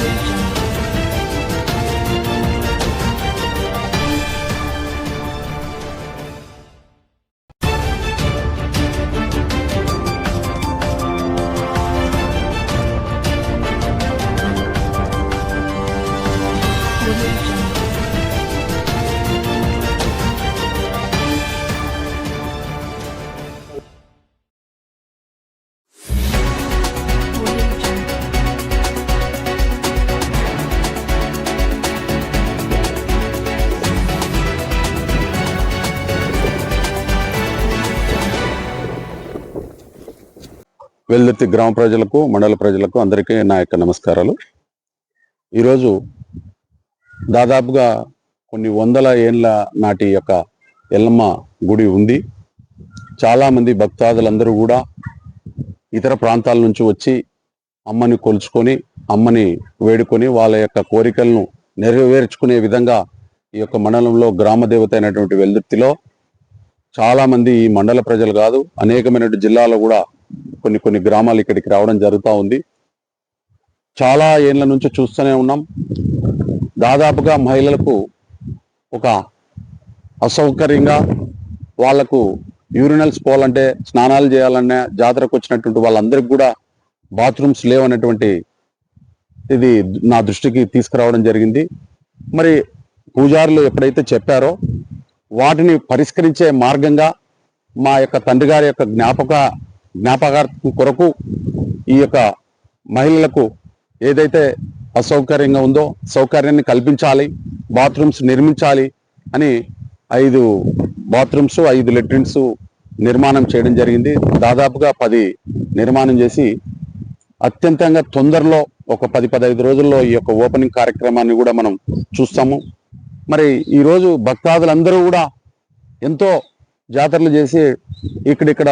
Thank you. Veldurthi గ్రామ ప్రజలకు మండల ప్రజలకు అందరికీ నా యొక్క నమస్కారాలు. ఈరోజు దాదాపుగా కొన్ని వందల ఏళ్ళ నాటి యొక్క ఎల్లమ్మ గుడి ఉంది. చాలామంది భక్తాదులందరూ కూడా ఇతర ప్రాంతాల నుంచి వచ్చి అమ్మని కొలుచుకొని అమ్మని వేడుకొని వాళ్ళ యొక్క కోరికలను నెరవేర్చుకునే విధంగా ఈ యొక్క మండలంలో గ్రామ దేవత అయినటువంటి వెల్దుర్తిలో చాలామంది ఈ మండల ప్రజలు కాదు అనేకమైన జిల్లాలో కూడా కొన్ని కొన్ని గ్రామాలు ఇక్కడికి రావడం జరుగుతూ ఉంది. చాలా ఏళ్ళ నుంచి చూస్తూనే ఉన్నాం. దాదాపుగా మహిళలకు ఒక అసౌకర్యంగా వాళ్ళకు యూరినల్స్ పోవాలంటే స్నానాలు చేయాలన్నా జాతరకు వచ్చినటువంటి వాళ్ళందరికీ కూడా బాత్రూమ్స్ లేవన్నటువంటి ఇది నా దృష్టికి తీసుకురావడం జరిగింది. మరి పూజారులు ఎప్పుడైతే చెప్పారో వాటిని పరిష్కరించే మార్గంగా మా యొక్క తండ్రి గారి యొక్క జ్ఞాపక జ్ఞాపకార్థం కొరకు ఈ యొక్క మహిళలకు ఏదైతే అసౌకర్యంగా ఉందో సౌకర్యాన్ని కల్పించాలి బాత్రూమ్స్ నిర్మించాలి అని ఐదు బాత్రూమ్స్ ఐదు లెట్రిన్స్ నిర్మాణం చేయడం జరిగింది. దాదాపుగా పది నిర్మాణం చేసి అత్యంతంగా తొందరలో ఒక పది పదహైదు రోజుల్లో ఈ యొక్క ఓపెనింగ్ కార్యక్రమాన్ని కూడా మనం చూస్తాము. మరి ఈరోజు భక్తాదులందరూ కూడా ఎంతో జాతరలు చేసి ఇక్కడిక్కడ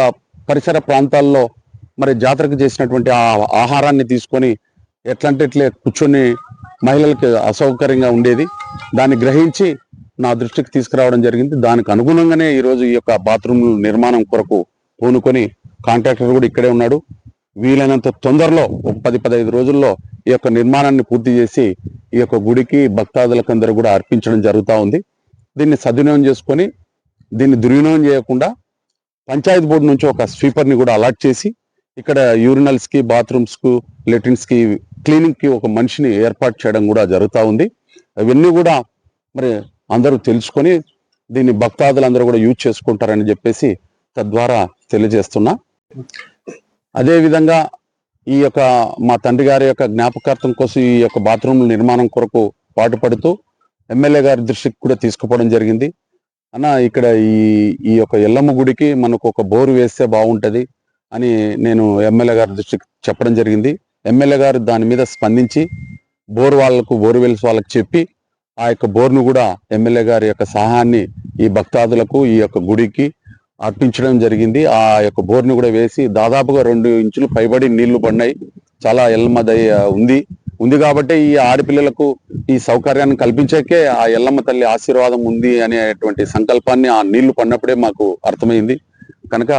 పరిసర ప్రాంతాల్లో మరి జాతరకు చేసినటువంటి ఆ ఆహారాన్ని తీసుకొని ఎట్లంటే ఇట్లే కూర్చొని మహిళలకు అసౌకర్యంగా ఉండేది. దాన్ని గ్రహించి నా దృష్టికి తీసుకురావడం జరిగింది. దానికి అనుగుణంగానే ఈరోజు ఈ యొక్క బాత్రూమ్ నిర్మాణం కొరకు పూనుకొని కాంట్రాక్టర్ కూడా ఇక్కడే ఉన్నాడు. వీలైనంత తొందరలో ఒక పది పదహైదు రోజుల్లో ఈ యొక్క నిర్మాణాన్ని పూర్తి చేసి ఈ యొక్క గుడికి భక్తాదులకందరూ కూడా అర్పించడం జరుగుతూ ఉంది. దీన్ని సద్వినియోగం చేసుకొని దీన్ని దుర్వినియోగం చేయకుండా పంచాయతీ బోర్డు నుంచి ఒక స్వీపర్ని కూడా అలాట్ చేసి ఇక్కడ యూరినల్స్కి బాత్రూమ్స్కు లెట్రిన్స్కి క్లీనింగ్కి ఒక మనిషిని ఏర్పాటు చేయడం కూడా జరుగుతూ ఉంది. అవన్నీ కూడా మరి అందరూ తెలుసుకొని దీన్ని భక్తాదులందరూ కూడా యూజ్ చేసుకుంటారని చెప్పేసి తద్వారా తెలియజేస్తున్నా. అదేవిధంగా ఈ యొక్క మా తండ్రి గారి యొక్క జ్ఞాపకార్థం కోసం ఈ యొక్క బాత్రూమ్ నిర్మాణం కొరకు పాటుపడుతూ ఎమ్మెల్యే గారి దృష్టికి కూడా తీసుకుపోవడం జరిగింది. అన్న ఇక్కడ ఈ ఈ యొక్క ఎల్లమ్మ గుడికి మనకు ఒక బోరు వేస్తే బాగుంటుంది అని నేను ఎమ్మెల్యే గారి దృష్టికి చెప్పడం జరిగింది. ఎమ్మెల్యే గారు దాని మీద స్పందించి బోర్ వాళ్ళకు బోర్వెల్స్ వాళ్ళకు చెప్పి ఆ యొక్క బోర్ను కూడా ఎమ్మెల్యే గారి యొక్క సహాయాన్ని ఈ భక్తాదులకు ఈ యొక్క గుడికి అర్పించడం జరిగింది. ఆ యొక్క బోర్ని కూడా వేసి దాదాపుగా రెండు ఇంచులు పైబడి నీళ్ళు పడినాయి. చాలా ఎల్లమ్మ ఉంది. ఉంది కాబట్టి ఈ ఆడపిల్లలకు ఈ సౌకర్యాన్ని కల్పించకే ఆ ఎల్లమ్మ తల్లి ఆశీర్వాదం ఉంది అనేటువంటి సంకల్పాన్ని ఆ నీళ్ళు పడినప్పుడే మాకు అర్థమైంది. కనుక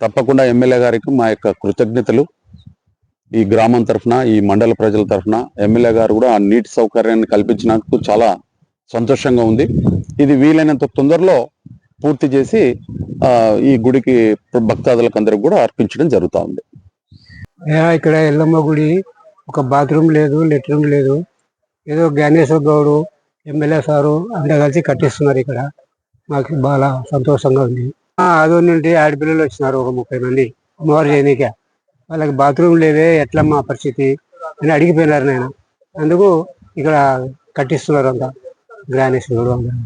తప్పకుండా ఎమ్మెల్యే గారికి మా యొక్క కృతజ్ఞతలు. ఈ గ్రామం తరఫున ఈ మండల ప్రజల తరఫున ఎమ్మెల్యే గారు కూడా ఆ నీటి సౌకర్యాన్ని కల్పించినందుకు చాలా సంతోషంగా ఉంది. ఇది వీలైనంత తొందరలో పూర్తి చేసి ఈ గుడికి భక్తాదులకు అందరికి కూడా అర్పించడం జరుగుతూ ఉంది. ఇక్కడ ఎల్లమ్మ గుడి ఒక బాత్రూమ్ లేదు లెట్రిన్ లేదు. ఏదో జ్ఞానేశ్వర గౌడు ఎమ్మెల్యే సారు అందరూ కలిసి కట్టిస్తున్నారు ఇక్కడ. మాకు బాగా సంతోషంగా ఉంది. ఆ, నుండి ఆడపిల్లలు వచ్చినారు ఒక ముప్పై మంది. అమ్మవారు చేయనీక. వాళ్ళకి బాత్రూమ్ లేదే ఎట్లమ్మ పరిస్థితి అని అడిగిపోయినారు నేను అందుకు ఇక్కడ కట్టిస్తున్నారు అంతా. జ్ఞానేశ్వరుడు అందరూ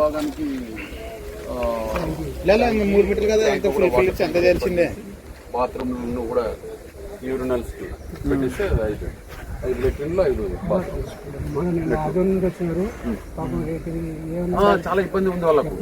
విభాగానికి మూడు మీటర్లు కదా ఎంత ఫీల్డ్స్ ఎంత తెలిసిందే కూడా ఐదు ఐదు ఐదు చాలా ఇబ్బంది ఉంది వాళ్ళకు.